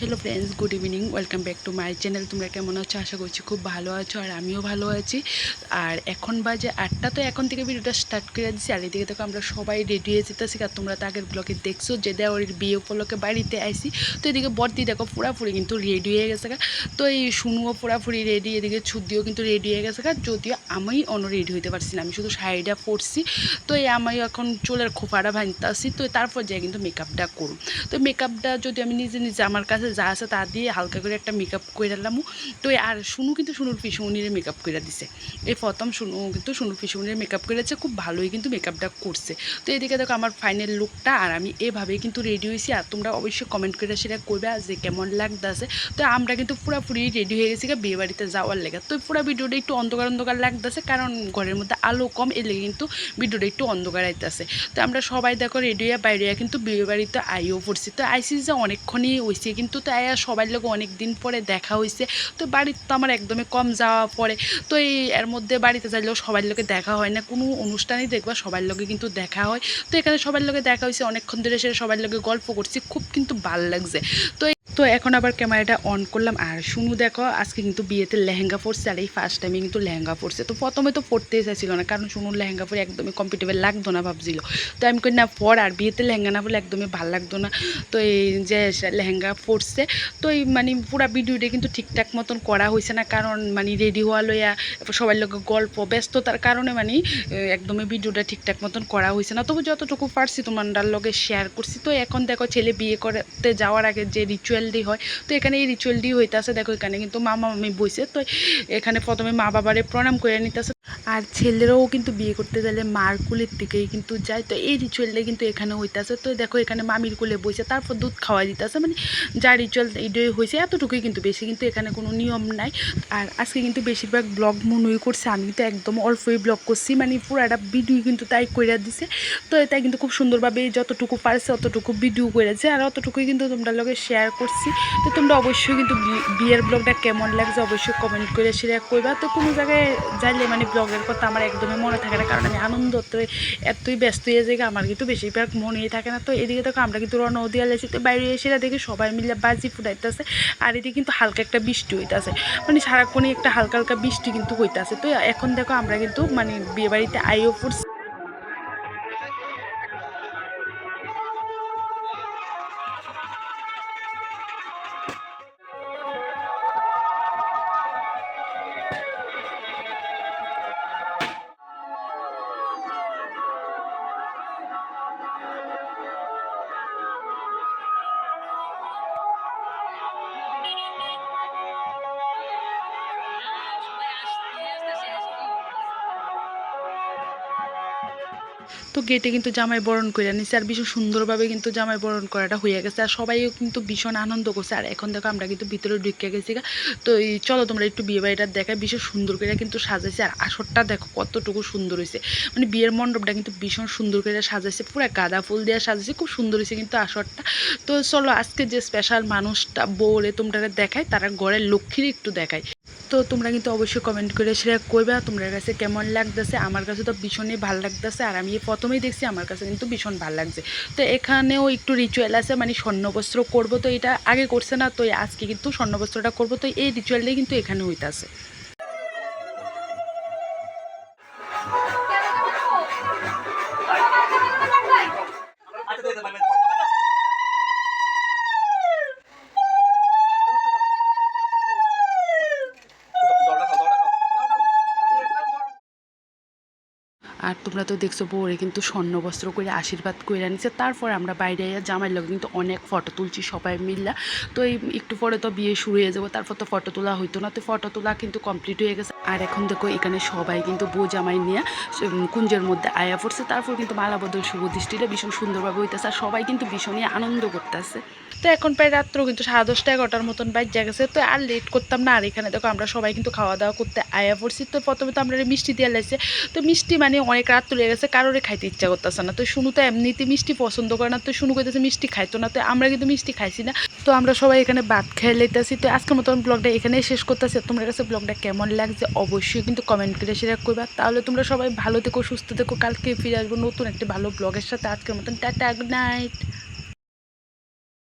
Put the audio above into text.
Hello friends good evening welcome back to my channel তোমরা কেমন আছো? আশা করছি খুব ভালো আছো আর আমিও ভালো আছি। আর এখন বাজে আটটা, তো এখন থেকে ভিডিওটা স্টার্ট করে দিচ্ছি আর এদিকে দেখো আমরা সবাই রেডি হয়ে যেতেছি আর তোমরা তো আগের ব্লগে দেখছ যে দেওয়ার বিয়ে উপলক্ষে বাড়িতে আইসি তো এদিকে বর্দি দেখো পুরাপুরি কিন্তু রেডি হয়ে গেছে। তো এই শুনুও পুরাপুরি রেডি এদিকে ছুদিও কিন্তু রেডি হয়ে গেছে। যদিও আমি অন্য রেডি হইতে পারছি না, আমি শুধু শাড়িটা পরছি। তো এই আমি এখন চুলের খোপাটা ভাঙতেছি, তো তারপর যাই কিন্তু মেকআপটা করুন তো মেকআপটা যদি আমি নিজে নিজে আমার কাছে যা আছে তা দিয়ে হালকা করে একটা মেকআপ করে দিলাম তো আর শুনু কিন্তু শুনুর পিসুনিরে মেকআপ করে দিছে। এই প্রথম শুনু কিন্তু শুনুর পিসুনিরে মেকআপ করেছে, খুব ভালোই কিন্তু মেকআপটা করছে। তো এদিকে দেখো আমার ফাইনাল লুকটা আর আমি এভাবেই কিন্তু রেডি হয়েছি, আর তোমরা অবশ্যই কমেন্ট করে সেটা করবে যে কেমন লাগতেছে। তো আমরা কিন্তু পুরোপুরি রেডি হয়ে গেছি বিয়ে বাড়িতে যাওয়ার লেগে। তো পুরো ভিডিওটা একটু অন্ধকার অন্ধকার লাগতেছে, কারণ ঘরের মধ্যে আলো কম এলে কিন্তু ভিডিওটা একটু অন্ধকার আইতেছে। তো আমরা সবাই দেখো রেডি হয়ে বাইরে কিন্তু বিয়ে বাড়িতে আইও পড়ছি। তো আইসি যে অনেকক্ষণই হয়েছে কিন্তু তো আয়া সবার লোক অনেক দিন পরে দেখা হয়েছে তো বাড়িতে তো আমার একদমই কম যাওয়া পড়ে। তো এই এর মধ্যে বাড়িতে যাইলেও সবার লোকে দেখা হয় না, কোনো অনুষ্ঠানেই দেখবা সবার লোকে কিন্তু দেখা হয়। তো এখানে সবার লোকে দেখা হয়েছে অনেকক্ষণ ধরে সে সবার লোকে গল্প করছি, খুব কিন্তু ভালো লাগছে। তো তো এখন আবার ক্যামেরাটা অন করলাম। আর শুনু দেখো, আজকে কিন্তু বিয়েতে লেহেঙ্গা পরছে, আর এই ফার্স্ট টাইমে কিন্তু লেহেঙ্গা পরছে। তো প্রথমে তো পড়তেই চাইছিল না, কারণ শুনুর লেহেঙ্গা পরে একদমই কমফর্টেবল লাগতো না ভাবছিল। তো আমি কই, না, পর, আর বিয়েতে লেহেঙ্গা না বলে একদমই ভালো লাগতো না। তো এই যে লেহেঙ্গা পরছে, তো এই মানে পুরা ভিডিওটা কিন্তু ঠিকঠাক মতন করা হয়েছে না, কারণ মানে রেডি হওয়া লইয়া সবার লোক গল্প, ব্যস্ততার কারণে মানে একদমই ভিডিওটা ঠিকঠাক মতন করা হয়েছে না। তবু যতটুকু পারছি তোমার লগে শেয়ার করছি। তো এখন দেখো, ছেলে বিয়ে করতে যাওয়ার আগে যে রিচুয়ালটি হয়। তো এখানে এই রিচুয়ালটি হইতেছে, দেখো এখানে কিন্তু মামা মামি বইছে। তো এখানে প্রথমে মা বাবারে প্রণাম করে নিতেছে। আর ছেলেরাও কিন্তু বিয়ে করতে গেলে মার কুলের দিকেই কিন্তু যায়। তো এই রিচুয়ালটা কিন্তু এখানে হইতাছে। তো দেখো, এখানে মামির কুলে বসে তারপর দুধ খাওয়া দিতেছে। মানে যা রিচুয়াল এইটাই হয়েছে এতটুকুই কিন্তু বেশি। কিন্তু এখানে কোনো নিয়ম নাই। আর আজকে কিন্তু বেশিরভাগ ব্লগ মনুই করছে আমি তো একদম অল্পই ব্লগ করছি। মানে পুরো একটা ভিডিও কিন্তু তাই করে দিছে। তো তাই কিন্তু খুব সুন্দরভাবে যতটুকু পারছে, অতটুকু ভিডিও করেছে আর অতটুকুই কিন্তু তোমরা লগে শেয়ার করছি। তো তোমরা অবশ্যই কিন্তু বিয়ের ব্লগটা কেমন লাগছে অবশ্যই কমেন্ট করে শেয়ার করবা। তো কোনো জায়গায় যাইলে মানে ব্লগের কথা আমার একদমই মনে থাকে না, কারণ আমি আনন্দ এতই ব্যস্ত হয়ে যাই আমার কিন্তু বেশিরভাগ মনেই থাকে না। তো এদিকে দেখো, আমরা কিন্তু রওনা দিয়ে তো বাইরে এসে দেখি সবাই মিলে বাজি ফুটাইতেছে, আর এদিকে কিন্তু হালকা একটা বৃষ্টি হইতাছে। মানে সারাক্ষণই একটা হালকা হালকা বৃষ্টি কিন্তু হইতাছে। তো এখন দেখো, আমরা কিন্তু মানে বিয়েবাড়িতে আইও পড়ছি। তো গেটে কিন্তু জামাই বরণ করে নিছে, আর ভীষণ সুন্দরভাবে কিন্তু জামাই বরণ করাটা হয়ে গেছে। আর সবাইও কিন্তু ভীষণ আনন্দ করছে। আর এখন দেখো আমরা কিন্তু ভিতরে ঢুকে গেছি। তো এই চলো তোমরা একটু বিয়ে বাড়িটা দেখায় ভীষণ সুন্দর করে কিন্তু সাজাইছে। আর আসরটা দেখো কতটুকু সুন্দর হয়েছে মানে বিয়ের মণ্ডপটা কিন্তু ভীষণ সুন্দর করে সাজাইছে। পুরো গাঁদা ফুল দিয়ে সাজাইছে। খুব সুন্দর হয়েছে কিন্তু আসরটা। তো চলো আজকে যে স্পেশাল মানুষটা বলে তোমরা দেখায় তারা ঘরের লক্ষ্মীর একটু দেখায় তো তোমরা কিন্তু অবশ্যই কমেন্ট করে শেয়ার করবে আর তোমার কাছে কেমন লাগতেছে? আমার কাছে তো ভীষণই ভালো লাগতেছে আর আমি প্রথমেই দেখছি আমার কাছে কিন্তু ভীষণ ভালো লাগছে। তো এখানেও একটু রিচুয়াল আছে মানে স্বর্ণবস্ত্র করব তো এটা আগে করছে না, তো আজকে কিন্তু স্বর্ণবস্ত্রটা করব, তো এই রিচুয়ালটাই কিন্তু এখানে হইতাছে। আর তোমরা তো দেখছ বউরে কিন্তু স্বর্ণ বস্ত্র করে আশীর্বাদ করে আনিছে তারপর আমরা বাইরে জামাই লোক কিন্তু অনেক ফটো তুলছি, সবাই মিললা। তো এই একটু পরে তো বিয়ে শুরু হয়ে যাব, তারপর তো ফটো তোলা হইতো না। তো ফটো তোলা কিন্তু কমপ্লিট হয়ে গেছে। আর এখন দেখো এখানে সবাই কিন্তু বউ জামাই নিয়ে কুঞ্জের মধ্যে আয়া পড়ছে। তারপর কিন্তু মালাবদল শুভ দৃষ্টিটা ভীষণ সুন্দরভাবে হইতেছে আর সবাই কিন্তু ভীষণই আনন্দ করতেছে। তো এখন প্রায় রাত্র কিন্তু সাড়ে দশটা, এগারোটার মতন বাইর গেছে। তো আর লেট করতাম না। আর এখানে দেখো আমরা সবাই কিন্তু খাওয়া দাওয়া করতে আয়া পড়ছি। তো প্রথমে তো আমরা মিষ্টি দিয়ে লাগছে তো মিষ্টি মানে অনেক রাত তুলে গেছে কারোরে খাইতে ইচ্ছা করতেছে না। তো শুনু তো এমনিতে মিষ্টি পছন্দ করে না, তো শুনু করতেছে মিষ্টি খাইতো না, তো আমরা কিন্তু মিষ্টি খাইছি না। তো আমরা সবাই এখানে ভাত খেয়ে লেতেছি তো আজকের মতন ব্লগটা এখানেই শেষ করতেছি। তোমার কাছে ব্লগটা কেমন লাগছে অবশ্যই কিন্তু কমেন্ট করে শেয়ার করবা। তাহলে তোমরা সবাই ভালো থেকো, সুস্থ থেকো, কালকে ফিরে আসব নতুন একটি ভালো ব্লগের সাথে। আজকের মতন টাটা গুড নাইট